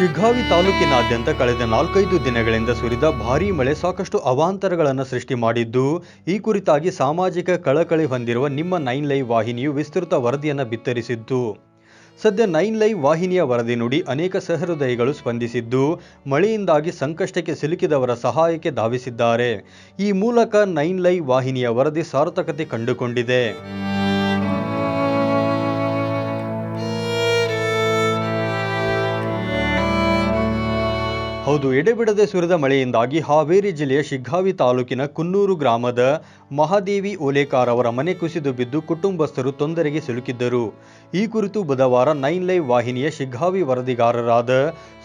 ಶಿಗ್ಗಾವಿ ತಾಲೂಕಿನಾದ್ಯಂತ ಕಳೆದ ನಾಲ್ಕೈದು ದಿನಗಳಿಂದ ಸುರಿದ ಭಾರೀ ಮಳೆ ಸಾಕಷ್ಟು ಅವಾಂತರಗಳನ್ನು ಸೃಷ್ಟಿ ಮಾಡಿದ್ದು, ಈ ಕುರಿತಾಗಿ ಸಾಮಾಜಿಕ ಕಳಕಳಿ ಹೊಂದಿರುವ ನಿಮ್ಮ ನೈನ್ ಲೈವ್ ವಾಹಿನಿಯು ವಿಸ್ತೃತ ವರದಿಯನ್ನು ಬಿತ್ತರಿಸಿದ್ದು, ಸದ್ಯ ನೈನ್ ಲೈವ್ ವಾಹಿನಿಯ ವರದಿ ನುಡಿ ಅನೇಕ ಸಹೃದಯಿಗಳು ಸ್ಪಂದಿಸಿದ್ದು, ಮಳೆಯಿಂದಾಗಿ ಸಂಕಷ್ಟಕ್ಕೆ ಸಿಲುಕಿದವರ ಸಹಾಯಕ್ಕೆ ಧಾವಿಸಿದ್ದಾರೆ. ಈ ಮೂಲಕ ನೈನ್ ಲೈವ್ ವಾಹಿನಿಯ ವರದಿ ಸಾರ್ಥಕತೆ ಕಂಡುಕೊಂಡಿದೆ. ಹೌದು, ಎಡೆಬಿಡದೆ ಸುರಿದ ಮಳೆಯಿಂದಾಗಿ ಹಾವೇರಿ ಜಿಲ್ಲೆಯ ಶಿಗ್ಗಾವಿ ತಾಲೂಕಿನ ಕುನ್ನೂರು ಗ್ರಾಮದ ಮಹಾದೇವಿ ಓಲೇಕಾರ್ ಅವರ ಮನೆ ಕುಸಿದು ಬಿದ್ದು ಕುಟುಂಬಸ್ಥರು ತೊಂದರೆಗೆ ಸಿಲುಕಿದ್ದರು. ಈ ಕುರಿತು ಬುಧವಾರ ನೈನ್ ಲೈವ್ ವಾಹಿನಿಯ ಶಿಗ್ಗಾವಿ ವರದಿಗಾರರಾದ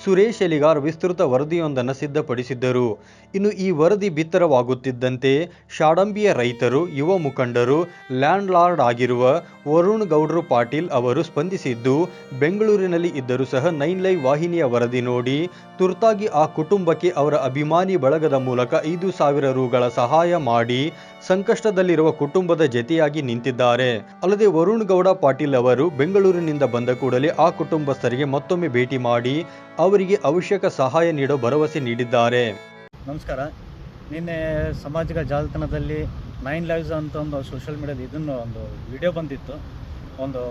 ಸುರೇಶ್ ಎಲಿಗಾರ್ ವಿಸ್ತೃತ ವರದಿಯೊಂದನ್ನು ಸಿದ್ಧಪಡಿಸಿದ್ದರು. ಇನ್ನು ಈ ವರದಿ ಬಿತ್ತರವಾಗುತ್ತಿದ್ದಂತೆ ಶಾಡಂಬಿಯ ರೈತರು, ಯುವ ಮುಖಂಡರು ಲ್ಯಾಂಡ್ ಲಾರ್ಡ್ ಆಗಿರುವ ವರುಣ್ ಗೌಡ್ರು ಪಾಟೀಲ್ ಅವರು ಸ್ಪಂದಿಸಿದ್ದು, ಬೆಂಗಳೂರಿನಲ್ಲಿ ಇದ್ದರೂ ಸಹ ನೈನ್ ಲೈವ್ ವಾಹಿನಿಯ ವರದಿ ನೋಡಿ ತುರ್ತಾಗಿ ಆ ಕುಟುಂಬಕ್ಕೆ ಅವರ ಅಭಿಮಾನಿ ಬಳಗದ ಮೂಲಕ ಐದು ಸಾವಿರ ರುಗಳ ಸಹಾಯ ಮಾಡಿ ಸಂಕಷ್ಟದಲ್ಲಿರುವ ಕುಟುಂಬದ ಜತೆಯಾಗಿ ನಿಂತಿದ್ದಾರೆ. ಅಲ್ಲದೆ ವರುಣ್ ಗೌಡ ಪಾಟೀಲ್ ಅವರು ಬೆಂಗಳೂರಿನಿಂದ ಬಂದ ಕೂಡಲೇ ಆ ಕುಟುಂಬಸ್ಥರಿಗೆ ಮತ್ತೊಮ್ಮೆ ಭೇಟಿ ಮಾಡಿ ಅವರಿಗೆ ಅವಶ್ಯಕ ಸಹಾಯ ನೀಡೋ ಭರವಸೆ ನೀಡಿದ್ದಾರೆ. ನಮಸ್ಕಾರ. ನಿನ್ನೆ ಸಾಮಾಜಿಕ ಜಾಲತಾಣದಲ್ಲಿ ನೈನ್ ಲೈವ್ಸ್ ಅಂತ ಒಂದು ಸೋಷಿಯಲ್ ಮೀಡಿಯಾದ ಇದನ್ನು ಒಂದು ವಿಡಿಯೋ ಬಂದಿತ್ತು. ಒಂದು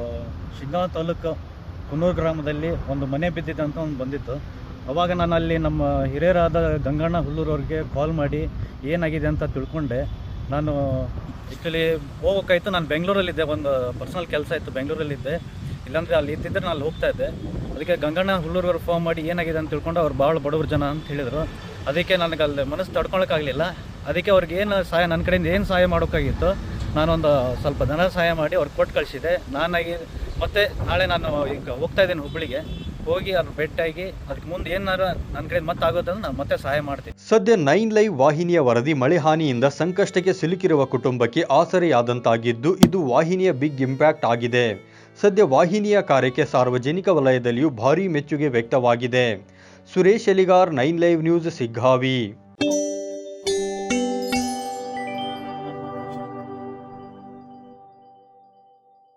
ಶಿಂಗಾ ತಾಲೂಕು ಕುನೂರು ಗ್ರಾಮದಲ್ಲಿ ಒಂದು ಮನೆ ಬಿದ್ದಿದೆ ಅಂತ ಒಂದು ಬಂದಿತ್ತು. ಅವಾಗ ನಾನು ಅಲ್ಲಿ ನಮ್ಮ ಹಿರಿಯರಾದ ಗಂಗಣ್ಣ ಹುಲ್ಲೂರವ್ರಿಗೆ ಕಾಲ್ ಮಾಡಿ ಏನಾಗಿದೆ ಅಂತ ತಿಳ್ಕೊಂಡೆ. ನಾನು ಆ್ಯಕ್ಚುಲಿ ಹೋಗೋಕ್ಕಾಯ್ತು, ನಾನು ಬೆಂಗಳೂರಲ್ಲಿದ್ದೆ, ಒಂದು ಪರ್ಸನಲ್ ಕೆಲಸ ಇತ್ತು, ಬೆಂಗಳೂರಲ್ಲಿದ್ದೆ. ಇಲ್ಲಾಂದರೆ ಅಲ್ಲಿ ಇದ್ದಿದ್ದರೆ ನಾನು ಅಲ್ಲಿ ಹೋಗ್ತಾ ಇದ್ದೆ. ಅದಕ್ಕೆ ಗಂಗಣ್ಣ ಹುಲ್ಲೂರವ್ರು ಫೋನ್ ಮಾಡಿ ಏನಾಗಿದೆ ಅಂತ ತಿಳ್ಕೊಂಡು ಅವ್ರು ಭಾಳ ಬಡವ್ರ ಜನ ಅಂತ ಹೇಳಿದರು. ಅದಕ್ಕೆ ನನಗೆ ಅಲ್ಲಿ ಮನಸ್ಸು ತಡ್ಕೊಳಕ್ಕಾಗಲಿಲ್ಲ. ಅದಕ್ಕೆ ಅವ್ರಿಗೆ ಏನು ಸಹಾಯ, ನನ್ನ ಕಡೆಯಿಂದ ಏನು ಸಹಾಯ ಮಾಡೋಕ್ಕಾಗಿತ್ತು, ನಾನೊಂದು ಸ್ವಲ್ಪ ಧನ ಸಹಾಯ ಮಾಡಿ ಅವ್ರಿಗೆ ಕೊಟ್ಟು ಕಳಿಸಿದೆ ನಾನಾಗಿ ಮತ್ತೆ ನಾಳೆ ನಾನು ಈಗ ಹೋಗ್ತಾ ಇದ್ದೀನಿ ಹುಬ್ಬಳ್ಳಿಗೆ. ಹೋಗಿ ಅದ್ರ ಬೆಟ್ಟಾಗಿ ಅದಕ್ಕೆ ಮುಂದೆ ಏನಾರು ನನ್ನ ಕಡೆ ಮತ್ತೆ ಆಗೋದ್ರೆ ನಾನು ಮತ್ತೆ ಸಹಾಯ ಮಾಡ್ತೀನಿ. ಸದ್ಯ ನೈನ್ ಲೈವ್ ವಾಹಿನಿಯ ವರದಿ ಮಳೆ ಹಾನಿಯಿಂದ ಸಂಕಷ್ಟಕ್ಕೆ ಸಿಲುಕಿರುವ ಕುಟುಂಬಕ್ಕೆ ಆಸರೆಯಾದಂತಾಗಿದ್ದು, ಇದು ವಾಹಿನಿಯ ಬಿಗ್ ಇಂಪ್ಯಾಕ್ಟ್ ಆಗಿದೆ. ಸದ್ಯ ವಾಹಿನಿಯ ಕಾರ್ಯಕ್ಕೆ ಸಾರ್ವಜನಿಕ ವಲಯದಲ್ಲಿಯೂ ಭಾರೀ ಮೆಚ್ಚುಗೆ ವ್ಯಕ್ತವಾಗಿದೆ. Suresh Eligar, nine live news, Shiggavi.